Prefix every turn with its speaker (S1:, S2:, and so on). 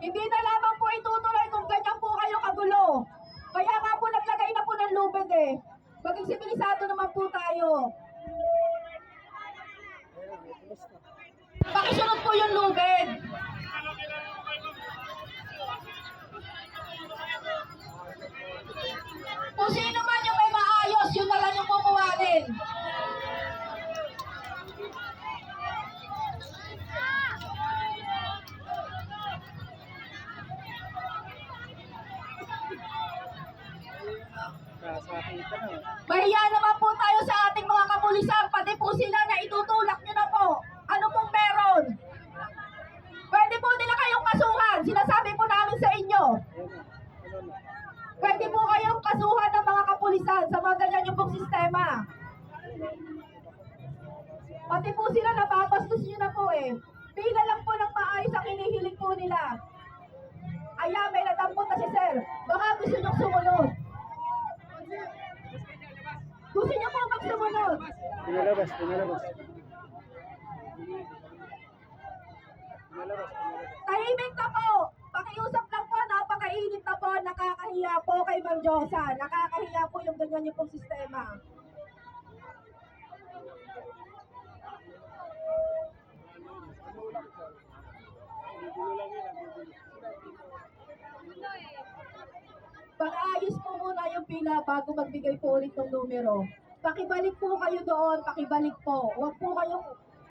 S1: Hindi na lamang po itutuloy kung ganyan po kayo kagulo. Kaya nga po naglagay na po ng lubid eh. Maging sibilisado naman po tayo. Pakisunod po yung lubid. Kung sino man yung may maayos, yun na lang yung kukuhanin.
S2: Kasakita na.
S1: Mahiya naman po tayo sa ating mga kapulisan, pati po sila na itutulak nyo na po. Ano pong meron? Pwede po nila kayong kasuhan, sinasabi po namin sa inyo. Pwede po kayong kasuhan ng mga kapulisan sa mga ganyan yung pong sistema. Pati po sila nababastos nyo na po eh. Pila lang po
S2: Pinalabas, pinalabas. Pinalabas, pinalabas.
S1: Tahimik na po. Pakiusap lang po, napakainit na po. Nakakahiya po kay Ma'am Josa. Nakakahiya po yung ganyan yung pong sistema. Pag-ayos po muna yung pila bago magbigay po ulit ng numero. Pakibalik po kayo doon, pakibalik po. Huwag po kayong